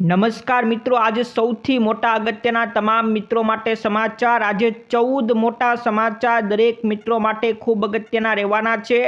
નમસ્કાર મિત્રો, આજે સૌથી મોટા અગત્યના તમામ મિત્રો માટે સમાચાર. આજે ચૌદ મોટા સમાચાર દરેક મિત્રો માટે ખૂબ અગત્યના રહેવાના છે.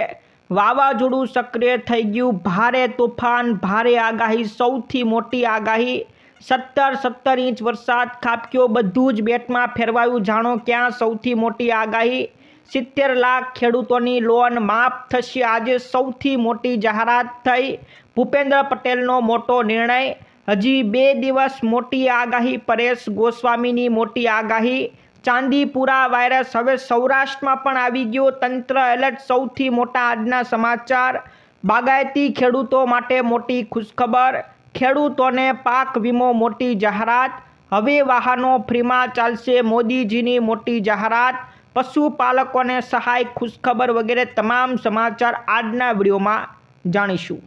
વાવાઝોડું સક્રિય થઈ ગયું. ભારે તોફાન, ભારે આગાહી, સૌથી મોટી આગાહી. સત્તર સત્તર ઇંચ વરસાદ ખાબક્યો. બધું જ બેટમાં ફેરવાયું. જાણો ક્યાં સૌથી મોટી આગાહી? સિત્તેર લાખ ખેડૂતોની લોન માફ થશે. આજે સૌથી મોટી જાહેરાત થઈ. ભૂપેન્દ્ર પટેલનો મોટો નિર્ણય. હજી બે દિવસ મોટી આગાહી પરેશ ગોસ્વામીની મોટી આગાહી. ચાંદીપુરા વાયરસ હવે સૌરાષ્ટ્રમાં પણ આવી ગયો. તંત્ર એલર્ટ સૌથી મોટા આજના સમાચાર. બાગાયતી ખેડૂતો માટે મોટી ખુશખબર. ખેડૂતોને પાક વીમો મોટી જાહેરાત. હવે વાહનો ફ્રીમાં ચાલશે મોદીજીની મોટી જાહેરાત. પશુપાલકોને સહાય, ખુશખબર વગેરે તમામ સમાચાર આજના વિડીયોમાં જાણીશું.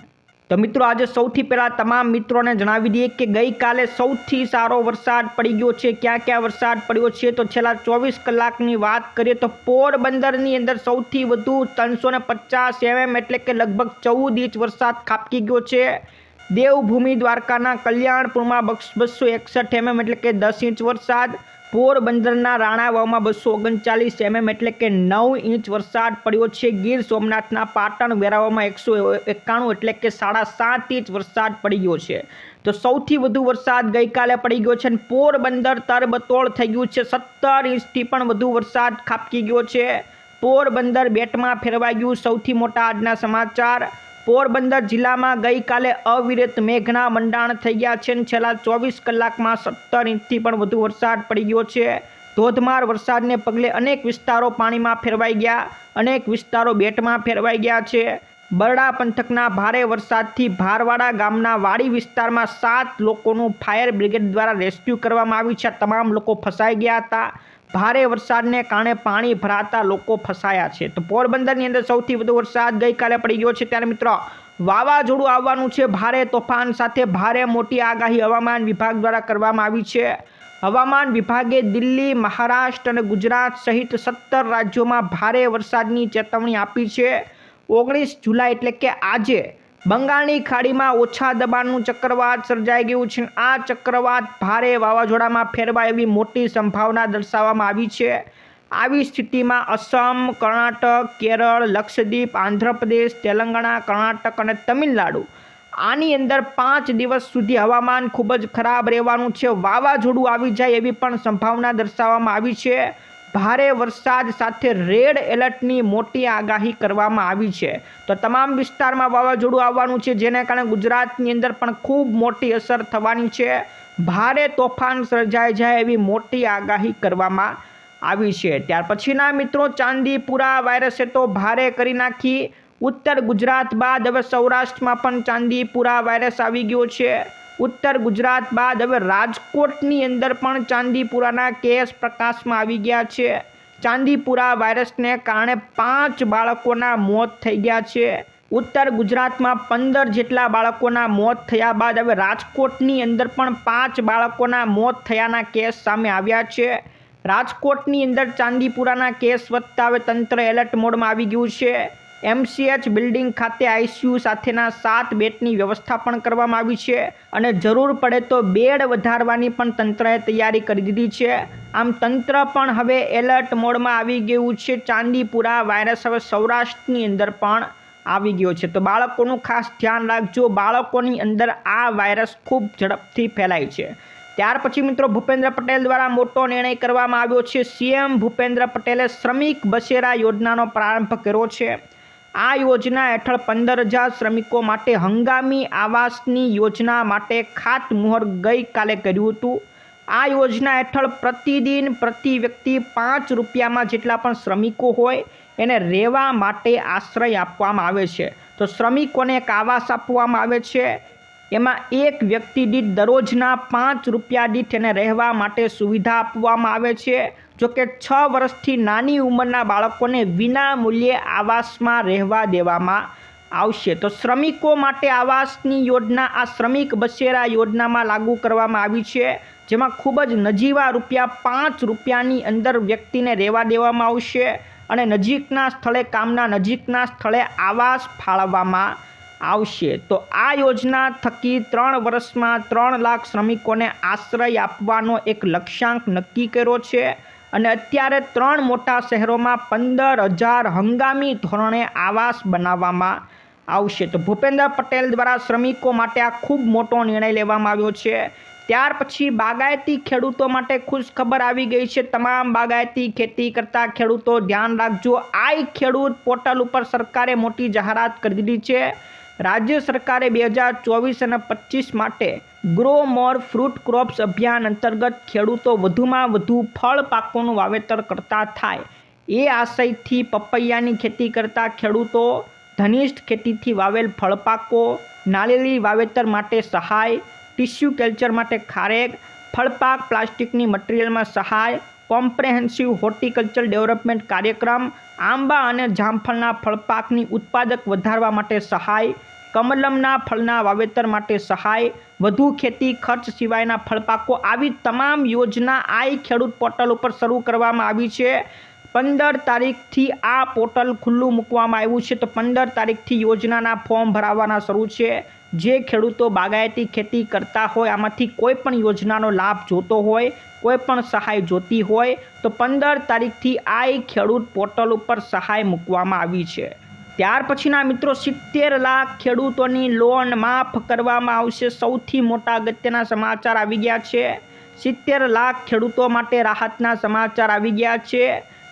તો મિત્રો આજે સૌથી પહેલાં તમામ મિત્રોને જણાવી દઈએ કે ગઈકાલે સૌથી સારો વરસાદ પડી ગયો છે. ક્યાં ક્યાં વરસાદ પડ્યો છે તો છેલ્લા ચોવીસ કલાકની વાત કરીએ તો પોરબંદરની અંદર સૌથી વધુ ત્રણસો ને પચાસ એમએમ એટલે કે લગભગ ચૌદ ઇંચ વરસાદ ખાબકી ગયો છે. દેવભૂમિ દ્વારકાના કલ્યાણપુરમાં બસો એકસઠ એમએમ એટલે કે દસ ઇંચ વરસાદ. પોરબંદરના રાણાવાવમાં બસો ઓગણચાલીસ એમએમ એટલે કે નવ ઇંચ વરસાદ પડ્યો છે. ગીર સોમનાથના પાટણ વેરાવામાં એકસો એકાણું એટલે કે સાડા સાત ઇંચ વરસાદ પડી ગયો છે. તો સૌથી વધુ વરસાદ ગઈકાલે પડી ગયો છે અને પોરબંદર તરબતોળ થઈ ગયું છે. સત્તર ઇંચથી પણ વધુ વરસાદ ખાબકી ગયો છે. પોરબંદર બેટમાં ફેરવાઈ ગયું. સૌથી મોટા આજના સમાચાર પોરબંદર જિલ્લામાં ગઈકાલે અવિરત મેઘના મંડાણ થઈ ગયા છે અને છેલ્લા ચોવીસ કલાકમાં સત્તર ઇંચથી પણ વધુ વરસાદ પડી ગયો છે. ધોધમાર વરસાદને પગલે અનેક વિસ્તારો પાણીમાં ફેરવાઈ ગયા, અનેક વિસ્તારો બેટમાં ફેરવાઈ ગયા છે. બરડા પંથકના ભારે વરસાદથી ભારવાડા ગામના વાડી વિસ્તારમાં સાત લોકોનું ફાયર બ્રિગેડ દ્વારા રેસ્ક્યુ કરવામાં આવ્યું છે. તમામ લોકો ફસાઈ ગયા હતા. ભારે વરસાદને કારણે પાણી ભરાતા લોકો ફસાયા છે. તો પોરબંદરની અંદર સૌથી વધુ વરસાદ ગઈકાલે પડી ગયો છે ત્યારે મિત્રો વાવાઝોડું આવવાનું છે. ભારે તોફાન સાથે ભારે મોટી આગાહી હવામાન વિભાગ દ્વારા કરવામાં આવી છે. હવામાન વિભાગે દિલ્હી, મહારાષ્ટ્ર અને ગુજરાત સહિત સત્તર રાજ્યોમાં ભારે વરસાદની ચેતવણી આપી છે. ઓગણીસ જુલાઈ એટલે કે આજે બંગાળની ખાડીમાં ઓછા દબાણનું ચક્રવાત સર્જાઈ ગયું છે. આ ચક્રવાત ભારે વાવાઝોડામાં ફેરવાય એવી મોટી સંભાવના દર્શાવવામાં આવી છે. આવી સ્થિતિમાં અસમ, કર્ણાટક, કેરળ, લક્ષદ્વીપ, આંધ્રપ્રદેશ, તેલંગાણા, કર્ણાટક અને તમિલનાડુ આની અંદર પાંચ દિવસ સુધી હવામાન ખૂબ જ ખરાબ રહેવાનું છે. વાવાઝોડું આવી જાય એવી પણ સંભાવના દર્શાવવામાં આવી છે. ભારે વરસાદ સાથે રેડ એલર્ટની મોટી આગાહી કરવામાં આવી છે. તો તમામ વિસ્તારમાં વાવાઝોડું આવવાનું છે, જેને કારણે ગુજરાતની અંદર પણ ખૂબ મોટી અસર થવાની છે. ભારે તોફાન સર્જાઈ જાય એવી મોટી આગાહી કરવામાં આવી છે. ત્યાર પછીના મિત્રો, ચાંદીપુરા વાયરસે તો ભારે કરી નાખી. ઉત્તર ગુજરાત બાદ હવે સૌરાષ્ટ્રમાં પણ ચાંદીપુરા વાયરસ આવી ગયો છે. ઉત્તર ગુજરાત બાદ હવે રાજકોટની અંદર પણ ચાંદીપુરાના કેસ પ્રકાશમાં આવી ગયા છે. ચાંદીપુરા વાયરસને કારણે પાંચ બાળકોના મોત થઈ ગયા છે. ઉત્તર ગુજરાતમાં પંદર જેટલા બાળકોના મોત થયા બાદ હવે રાજકોટની અંદર પણ પાંચ બાળકોના મોત થયાના કેસ સામે આવ્યા છે. રાજકોટની અંદર ચાંદીપુરાના કેસ વધતા હવે તંત્ર એલર્ટ મોડમાં આવી ગયું છે. એમસીએચ બિલ્ડિંગ ખાતે આઈસીયુ સાથેના સાત બેડની વ્યવસ્થા પણ કરવામાં આવી છે અને જરૂર પડે તો બેડ વધારવાની પણ તંત્રએ તૈયારી કરી દીધી છે. આમ તંત્ર પણ હવે એલર્ટ મોડમાં આવી ગયું છે. ચાંદીપુરા વાયરસ હવે સૌરાષ્ટ્રની અંદર પણ આવી ગયો છે. તો બાળકોનું ખાસ ધ્યાન રાખજો. બાળકોની અંદર આ વાયરસ ખૂબ ઝડપથી ફેલાય છે. ત્યાર પછી મિત્રો ભૂપેન્દ્ર પટેલ દ્વારા મોટો નિર્ણય કરવામાં આવ્યો છે. સીએમ ભૂપેન્દ્ર પટેલે શ્રમિક બસેરા યોજનાનો પ્રારંભ કર્યો છે. આ યોજના હેઠળ પંદર હજાર શ્રમિકો માટે હંગામી આવાસની યોજના માટે ખાતમુહૂર્ત ગઈકાલે કર્યું હતું. આ યોજના હેઠળ પ્રતિદિન પ્રતિ વ્યક્તિ પાંચ રૂપિયામાં જેટલા પણ શ્રમિકો હોય, એને રહેવા માટે આશ્રય આપવામાં આવે છે. તો શ્રમિકોને એક આવાસ આપવામાં આવે છે. એમાં એક વ્યક્તિ દીઠ દરરોજના પાંચ રૂપિયા દીઠ એને રહેવા માટે સુવિધા આપવામાં આવે છે. જોકે છ વર્ષથી નાની ઉંમરના બાળકોને વિના મૂલ્યે આવાસમાં રહેવા દેવામાં આવશે. તો શ્રમિકો માટે આવાસની યોજના, આ શ્રમિક બસેરા યોજનામાં લાગુ કરવામાં આવી છે, જેમાં ખૂબ જ નજીવા રૂપિયા પાંચ રૂપિયાની અંદર વ્યક્તિને રહેવા દેવામાં આવશે અને નજીકના સ્થળે, કામના નજીકના સ્થળે આવાસ ફાળવવામાં આવશે. તો આ યોજના થકી ત્રણ વર્ષમાં ત્રણ લાખ શ્રમિકોને આશ્રય આપવાનો એક લક્ષ્યાંક નક્કી કર્યો છે. અને અત્યારે ત્રણ મોટા શહેરોમાં પંદર હજાર હંગામી ધોરણે આવાસ બનાવવામાં આવશે. તો ભૂપેન્દ્ર પટેલ દ્વારા શ્રમિકો માટે આ ખૂબ મોટો નિર્ણય લેવામાં આવ્યો છે. ત્યાર પછી બાગાયતી ખેડૂતો માટે ખુશ ખબર આવી ગઈ છે. તમામ બાગાયતી ખેતી કરતા ખેડૂતો ધ્યાન રાખજો. આઈ ખેડૂત પોર્ટલ ઉપર સરકારે મોટી જાહેરાત કરી દીધી છે. રાજ્ય સરકારે બે હજાર ચોવીસ અને પચીસ માટે ગ્રો મોર ફ્રૂટ ક્રોપ્સ અભિયાન અંતર્ગત ખેડૂતો વધુમાં વધુ ફળ પાકોનું વાવેતર કરતા થાય. એ આશયથી પપૈયાની ખેતી કરતા ખેડૂતો ધનિષ્ઠ ખેતીથી વાવેલ ફળપાકો નાળેલી વાવેતર માટે સહાય, ટિશ્યુ કલ્ચર માટે ખારેક, ફળપાક પ્લાસ્ટિકની મટીરિયલમાં સહાય, કોમ્પ્રેહેન્સિવ હોર્ટિકલ્ચર ડેવલપમેન્ટ કાર્યક્રમ, આંબા અને જામફળના ફળપાકની ઉત્પાદક વધારવા માટે સહાય કમલમના ફળના વાવેતર માટે સહાય, વધુ ખેતી ખર્ચ સિવાયના ફળપાકો આવી તમામ યોજના આઈ ખેડૂત પોર્ટલ ઉપર શરૂ કરવામાં આવી છે. પંદર તારીખથી આ પોર્ટલ ખુલ્લું મૂકવામાં આવ્યું છે તો પંદર તારીખથી યોજનાના ફોર્મ ભરાવાના શરૂ છે. જે ખેડૂતો બાગાયતી ખેતી કરતા હોય આમાંથી કોઈ પણ યોજનાનો લાભ જોતો હોય, કોઈ પણ સહાય જોતી હોય તો પંદર તારીખથી આ ખેડૂત પોર્ટલ ઉપર સહાય મૂકવામાં આવી છે. ત્યાર પછીના મિત્રો સિત્તેર લાખ ખેડૂતોની લોન માફ કરવામાં આવશે. સૌથી મોટા અગત્યના સમાચાર આવી ગયા છે. સિત્તેર લાખ ખેડૂતો માટે રાહતના સમાચાર આવી ગયા છે.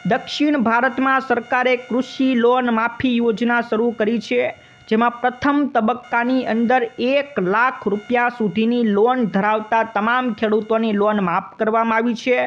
દક્ષિણ ભારતમાં સરકારે કૃષિ લોન માફી યોજના શરૂ કરી છે, જેમાં પ્રથમ તબક્કાની અંદર એક લાખ રૂપિયા સુધીની લોન ધરાવતા તમામ ખેડૂતોની લોન માફ કરવામાં આવી છે,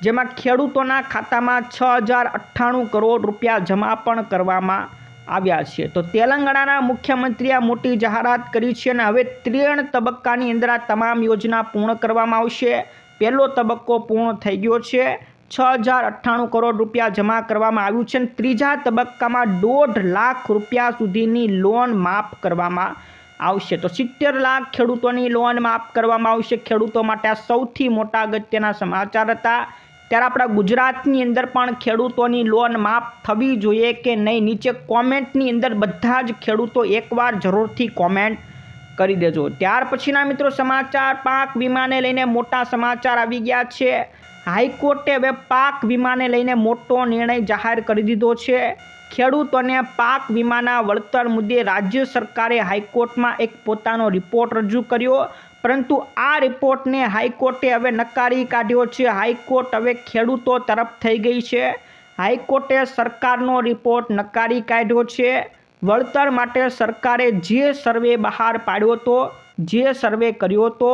જેમાં ખેડૂતોના ખાતામાં છ હજાર અઠ્ઠાણું કરોડ રૂપિયા જમા પણ કરવામાં આવ્યા છે. તો તેલંગાણાના મુખ્યમંત્રીએ મોટી જાહેરાત કરી છે અને હવે ત્રણ તબક્કાની અંદર આ તમામ યોજના પૂર્ણ કરવામાં આવશે. પહેલો તબક્કો પૂર્ણ થઈ ગયો છે. છ હજાર અઠ્ઠાણું કરોડ રૂપિયા જમા કરવામાં આવ્યું છે અને ત્રીજા તબક્કામાં દોઢ લાખ રૂપિયા સુધીની લોન માફ કરવામાં આવશે. તો સિત્તેર લાખ ખેડૂતોની લોન માફ કરવામાં આવશે. ખેડૂતો માટે આ સૌથી મોટા અગત્યના સમાચાર હતા. ત્યારે આપણા ગુજરાતની અંદર પણ ખેડૂતોની લોન માફ થવી જોઈએ કે નહીં? નીચે કોમેન્ટની અંદર બધા જ ખેડૂતો એકવાર જરૂરથી કોમેન્ટ કરી દેજો. ત્યાર પછીના મિત્રો સમાચાર, પાક વીમાને લઈને મોટા સમાચાર આવી ગયા છે. હાઈકોર્ટે હવે પાક વીમાને લઈને મોટો નિર્ણય જાહેર કરી દીધો છે. ખેડૂતોને પાક વીમાના વળતર મુદ્દે રાજ્ય સરકારે હાઈકોર્ટમાં એક પોતાનો રિપોર્ટ રજૂ કર્યો. પરંતુ આ રિપોર્ટને હાઈકોર્ટે હવે નકારી કાઢ્યો છે. હાઈકોર્ટ હવે ખેડૂતો તરફ થઈ ગઈ છે. હાઈકોર્ટે સરકારનો રિપોર્ટ નકારી કાઢ્યો છે. વળતર માટે સરકારે જે સર્વે બહાર પાડ્યો હતો, જે સર્વે કર્યો હતો,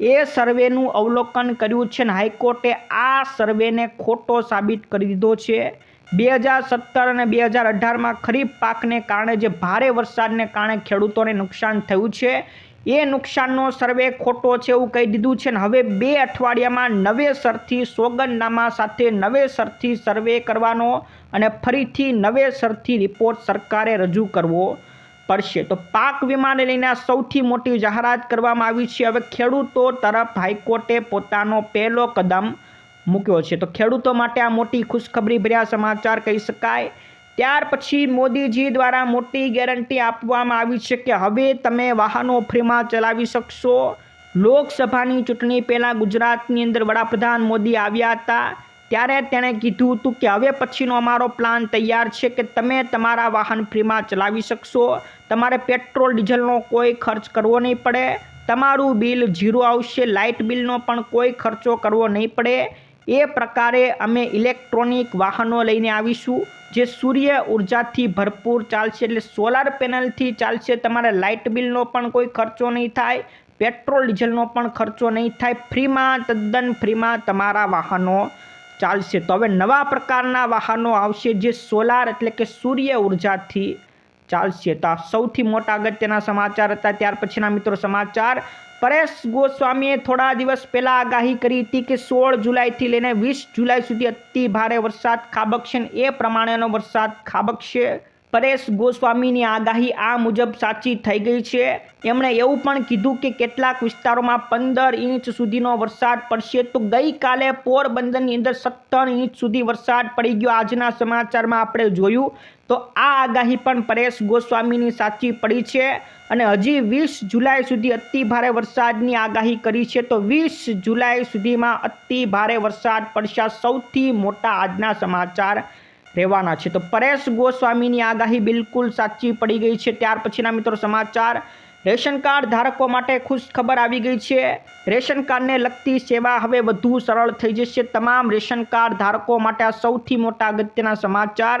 એ સર્વેનું અવલોકન કર્યું છે અને હાઈકોર્ટે આ સર્વેને ખોટો સાબિત કરી દીધો છે. બે હજાર સત્તર અને બે હજાર અઢારમાં ખરીફ પાકને કારણે જે ભારે વરસાદને કારણે ખેડૂતોને નુકસાન થયું છે એ નુકસાનનો સર્વે ખોટો છે એવું કહી દીધું છે ને હવે બે અઠવાડિયામાં નવેસરથી સોગંદનામા સાથે નવેસરથી સર્વે કરવાનો અને ફરીથી નવેસરથી રિપોર્ટ સરકારે રજૂ કરવો પડશે. તો પાક વીમાને લઈને સૌથી મોટી જાહેરાત કરવામાં આવી છે. હવે ખેડૂતો તરફ હાઈકોર્ટે પોતાનો પહેલો કદમ મૂક્યો છે. તો ખેડૂતો માટે આ મોટી ખુશખબરી ભર્યા સમાચાર કહી શકાય. ત્યાર પછી મોદીજી દ્વારા મોટી ગેરંટી આપવામાં આવી છે કે હવે તમે વાહનો ફ્રીમાં ચલાવી શકશો. લોકસભાની ચૂંટણી પહેલાં ગુજરાતની અંદર વડાપ્રધાન મોદી આવ્યા હતા. ત્યારે તેણે કીધું હતું કે હવે પછીનો અમારો પ્લાન તૈયાર છે કે તમે તમારા વાહન ફ્રીમાં ચલાવી શકશો. તમારે પેટ્રોલ, ડીઝલનો કોઈ ખર્ચ કરવો નહીં પડે. તમારું બિલ ઝીરો આવશે, લાઇટ બિલનો પણ કોઈ ખર્ચો કરવો નહીં પડે. એ પ્રકારે અમે ઇલેક્ટ્રોનિક વાહનો લઈને આવીશું, જે સૂર્ય ઉર્જાથી ભરપૂર ચાલશે એટલે સોલાર પેનલથી ચાલશે. તમારે લાઇટ બિલનો પણ કોઈ ખર્ચો નહીં થાય પેટ્રોલ ડીઝલનો પણ ખર્ચો નહીં થાય. ફ્રીમાં તદ્દન ફ્રીમાં તમારા વાહનો ચાલશે. તો હવે નવા પ્રકારના વાહનો આવશે જે સોલાર એટલે કે સૂર્ય ઉર્જાથી ચાલશે. તો આ સૌથી મોટા અગત્યના સમાચાર હતા. ત્યાર પછીના મિત્રો સમાચાર. પરેશ ગોસ્વામીએ થોડા દિવસ પહેલાં આગાહી કરી હતી કે સોળ જુલાઈથી લઈને વીસ જુલાઈ સુધી અતિ ભારે વરસાદ ખાબકશે એ પ્રમાણેનો વરસાદ ખાબકશે. પરેશ ગોસ્વામીની આગાહી આ મુજબ સાચી થઈ ગઈ છે. એમણે એવું પણ કીધું કે કેટલાક વિસ્તારોમાં પંદર ઇંચ સુધીનો વરસાદ પડશે. તો ગઈકાલે પોરબંદરની અંદર સત્તર ઇંચ સુધી વરસાદ પડી ગયો. આજના સમાચારમાં આપણે જોયું તો આ આગાહી પણ પરેશ ગોસ્વામીની સાચી પડી છે અને હજી વીસ જુલાઈ સુધી અતિ ભારે વરસાદની આગાહી કરી છે. તો વીસ જુલાઈ સુધીમાં અતિ ભારે વરસાદ પડશે સૌથી મોટા આજના સમાચાર. રહેવાના છે. તો પરેશ ગોસ્વામીની આગાહી બિલકુલ સાચી પડી ગઈ છે. ત્યાર પછીના મિત્રો સમાચાર. રેશન કાર્ડ ધારકો માટે ખુશ ખબર આવી ગઈ છે. રેશન કાર્ડને લગતી સેવા હવે વધુ સરળ થઈ જશે. તમામ રેશન કાર્ડ ધારકો માટે આ સૌથી મોટા અગત્યના સમાચાર.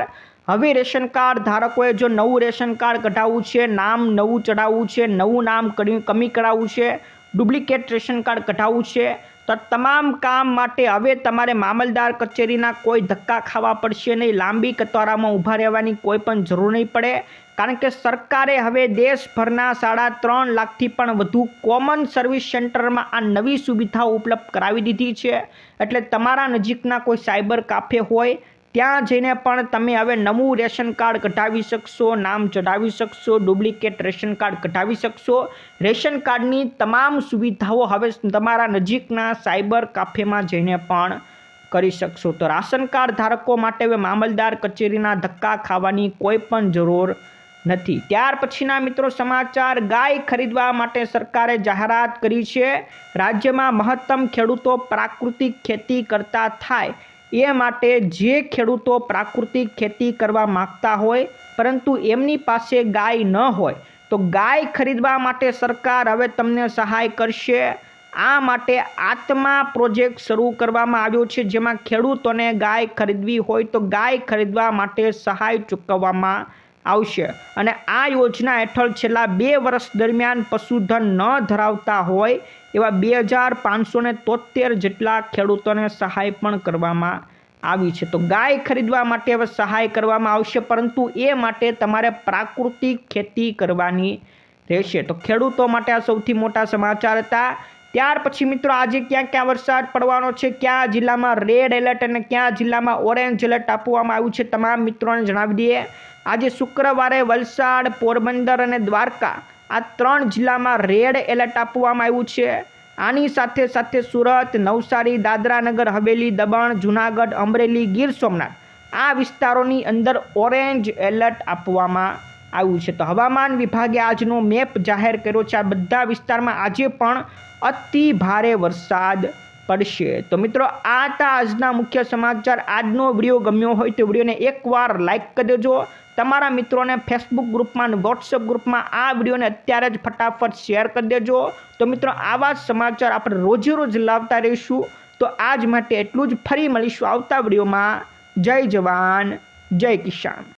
હવે રેશન કાર્ડ ધારકોએ જો નવું રેશન કાર્ડ કઢાવવું છે, નામ નવું ચઢાવવું છે, નવું નામ કમી કરાવવું છે, ડુપ્લિકેટ રેશન કાર્ડ કઢાવવું છે તો તમામ કામ માટે હવે તમારે મામલદાર કચેરીના કોઈ ધક્કા ખાવા પડશે નહીં. લાંબી કતારામાં ઊભા રહેવાની કોઈ પણ જરૂર નહીં પડે. કારણ કે સરકારે હવે દેશભરના સાડા ત્રણ લાખથી પણ વધુ કોમન સર્વિસ સેન્ટરમાં આ નવી સુવિધાઓ ઉપલબ્ધ કરાવી દીધી છે. એટલે તમારા નજીકના કોઈ સાયબર કાફે હોય ત્યાં જઈને પણ તમે હવે નવું રેશન કાર્ડ કઢાવી શકશો, નામ ચઢાવી શકશો, ડુપ્લિકેટ રેશન કાર્ડ કઢાવી શકશો. રેશન કાર્ડની તમામ સુવિધાઓ હવે તમારા નજીકના સાયબર કાફેમાં જઈને પણ કરી શકશો. તો રાશન કાર્ડ ધારકો માટે હવે મામલદાર કચેરીના ધક્કા ખાવાની કોઈ પણ જરૂર નથી. ત્યાર પછીના મિત્રો સમાચાર, ગાય ખરીદવા માટે સરકારે જાહેરાત કરી છે. રાજ્યમાં મહત્તમ ખેડૂતો પ્રાકૃતિક ખેતી કરતા થાય. એ માટે જે ખેડૂતો પ્રાકૃતિક ખેતી કરવા માગતા હોય, પરંતુ એમની પાસે ગાય ન હોય, તો ગાય ખરીદવા માટે સરકાર હવે તમને સહાય કરશે. આ માટે આત્મા પ્રોજેક્ટ શરૂ કરવામાં આવ્યો છે, જેમાં ખેડૂતોને ગાય ખરીદવી હોય તો ગાય ખરીદવા માટે સહાય ચૂકવવામાં આવશે. અને આ યોજના હેઠળ છેલ્લા બે વર્ષ દરમિયાન પશુધન ન ધરાવતા હોય એવા બે હજાર પાંચસો તોતેર જેટલા ખેડૂતોને સહાય પણ કરવામાં આવી છે. તો ગાય ખરીદવા માટે હવે સહાય કરવામાં આવશે, પરંતુ એ માટે તમારે પ્રાકૃતિક ખેતી કરવાની રહેશે. તો ખેડૂતો માટે આ સૌથી મોટા સમાચાર હતા. ત્યાર પછી મિત્રો આજે ક્યાં ક્યાં વરસાદ પડવાનો છે, કયા જિલ્લામાં રેડ એલર્ટ અને કયા જિલ્લામાં ઓરેન્જ એલર્ટ આપવામાં આવ્યું છે તમામ મિત્રોને જણાવી દઈએ. આજે શુક્રવારે વલસાડ, પોરબંદર અને દ્વારકા આ ત્રણ જિલ્લામાં રેડ એલર્ટ આપવામાં આવ્યું છે. આની સાથે સાથે સુરત, નવસારી, દાદરાનગર, હવેલી, દમણ, જુનાગઢ, અમરેલી, ગીર સોમનાથ આ વિસ્તારોની અંદર ઓરેન્જ એલર્ટ આપવામાં આવ્યું છે. તો હવામાન વિભાગે આજનો મેપ જાહેર કર્યો છે. આ બધા વિસ્તારમાં આજે પણ અતિ ભારે વરસાદ પડશે. તો મિત્રો, આ હતા આજના મુખ્ય સમાચાર. આજનો વીડિયો ગમ્યો હોય તો વિડીયોને એકવાર લાઇક કરી દેજો. તમારા મિત્રોને ફેસબુક ગ્રુપમાં અને વોટ્સઅપ ગ્રુપમાં આ વિડીયોને અત્યારે જ ફટાફટ શેર કરી દેજો. તો મિત્રો, આવા સમાચાર આપણે રોજે રોજ લાવતા રહીશું. તો આજ માટે એટલું જ. ફરી મળીશું આવતા વિડીયોમાં. જય જવાન, જય કિસાન.